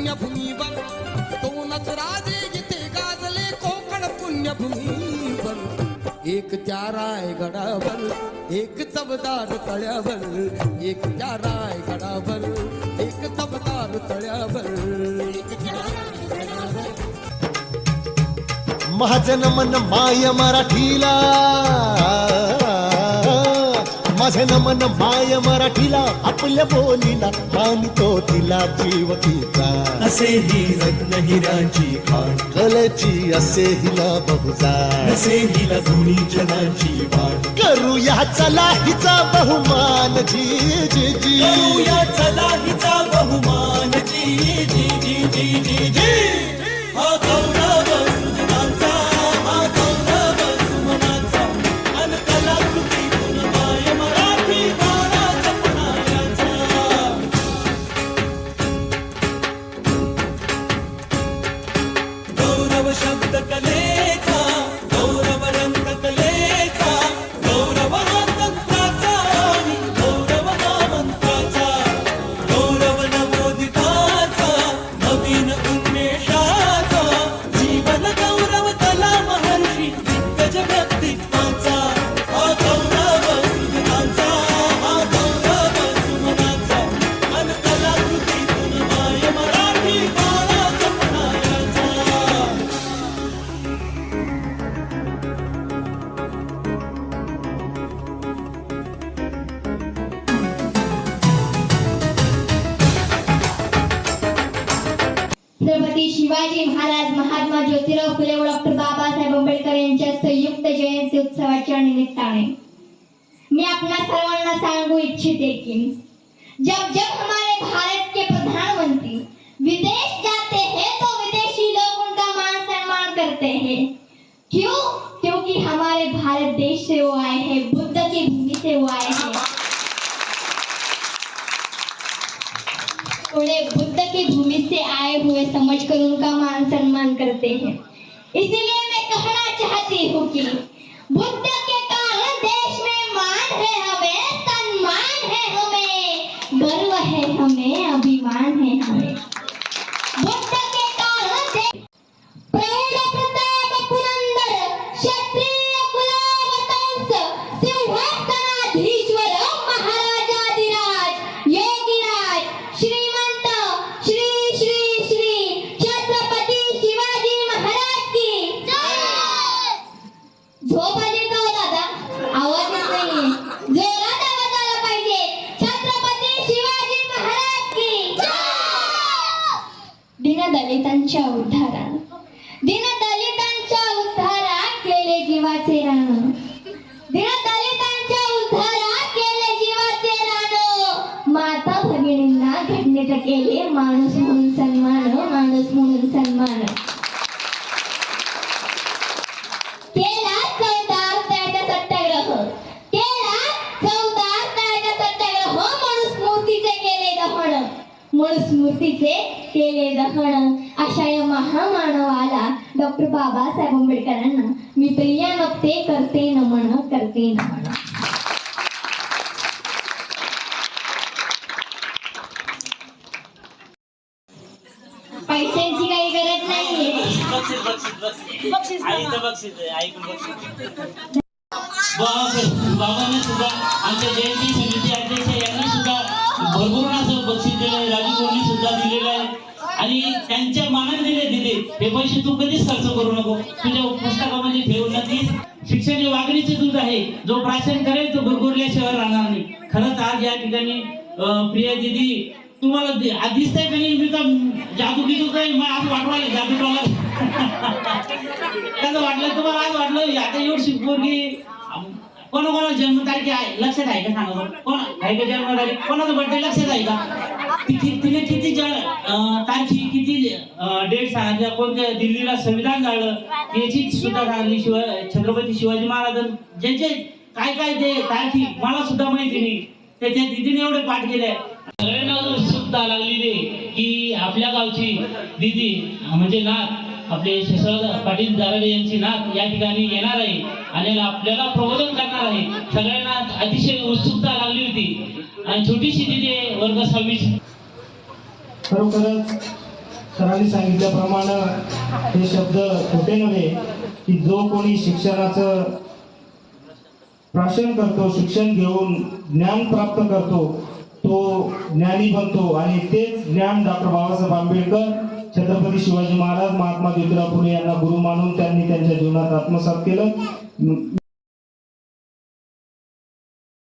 पुण्यभूमीवर दोनच राजे जिथे गाजले कोकण पुण्यभूमीवर एक त्या रायगडावर एक चबदार तळ्यावर एक त्या रायगडावर एक चबदार तळ्यावर. महाजन मन माय मराठीला. माझे नमन माय मराठीला आपल्या बोलीला मानतो तिला जीव तिचा असे ही रत्नहिराची खाण. कलेची असे हिला बहुजार असे हिला दोन्ही जनाची वाण. करूया चला हिचा बहुमान जी जी जी. करूया चला हिचा बहुमान जी जी. गौरव शब्द शिवाजी महाराज महात्मा ज्योतिराव फुले व डॉक्टर बाबासाहेब आंबेडकर यांच्या संयुक्त जयंती उत्सवाच्या निमित्ताने. मी आपल्या सर्वांना सांगू इच्छिते की जब जब हमारे भारत के प्रधानमंत्री विदेश जाते हैं तो विदेशी लोग उनका मान सम्मान करते हैं। क्यों? क्योंकि हमारे भारत देश से वो आए हैं बुद्ध की भूमि से वो आए हैं। उन्हें बुद्ध की भूमि से आए हुए समझकर उनका मान सम्मान करते हैं। इसलिए मैं कहना चाहती हूँ कि बुद्ध के कारण देश में मान है हमें, सम्मान है हमें, गर्व है हमें, अभिमान है हमें। दलितांच्या उद्धारा दिन दलितांच्या उद्धारा केले जीवाचे राण दिन दलितांच्या उद्धारा केले जीवाचे राण माता भगिनींना घटनेत केले माणूस म्हणून सन्मान माणूस म्हणून सन्मान. केला मूळ स्मृतीचे केले दहन. अशा या महामानवाला डॉक्टर बाबासाहेब आंबेडकरांना मी प्रिया नमते करते नमन करते नमन पैशांची काही गरज नाहीये. बक्षीस बाबा सुद्धा आमच्या जयंती समिती अध्यक्ष यांनी सुद्धा भरपूर असं बक्षीस दिलं त्यांच्या मनाने दिले दिले. हे पैसे तू कधीच खर्च करू नको. तुझ्या पुस्तकामध्ये ठेवू नक्कीच शिक्षण हे वागणीचे दूध आहे. जो प्राशन करेल तो भरभरल्याशिवाय राहणार नाही. खरंच आज या ठिकाणी प्रिया दिदी तुम्हाला दि- आ- दिसतंय का नाही? मी का जादू बिदू काही मला आज वाटवायला जादू टोला कसं वाटलं? तुम्हाला आज वाटलं? आता एवढी की कोणा कोणाला जन्मतारीख आहे? लक्षात आहे का सांगा कोण आहे का जन्मतारीख? कोणाचा बर्थडे लक्षात आहे का? तिने किती जण तारखी किती डेट सांगितल्या कोणत्या दिल्लीला संविधान झालं? याची सुद्धा सांगली शिवाय छत्रपती शिवाजी महाराज. ज्यांचे काय काय ते तारखी मला सुद्धा माहिती नाही. त्याच्या दिदीने एवढे पाठ केले. सगळ्यांना उत्सुकता लागलेली की आपल्या गावची दिदी म्हणजे नाथ आपले शशवद पाटील दाराडे यांची नाथ या ठिकाणी येणार आहे. आणि आपल्याला प्रबोधन करणार आहे. सगळ्यांना अतिशय उत्सुकता लागली होती. आणि छोटीशी तिथे वर्ग सव्वीस. खरोखरच सरांनी सांगितल्याप्रमाणे हे शब्द खोटे नव्हे की जो कोणी शिक्षणाचं प्राशन करतो शिक्षण घेऊन ज्ञान प्राप्त करतो तो ज्ञानी बनतो. आणि तेच ज्ञान डॉक्टर बाबासाहेब आंबेडकर छत्रपती शिवाजी महाराज महात्मा ज्योतिराव फुले यांना गुरु मानून त्यांनी त्यांच्या जीवनात आत्मसात केलं.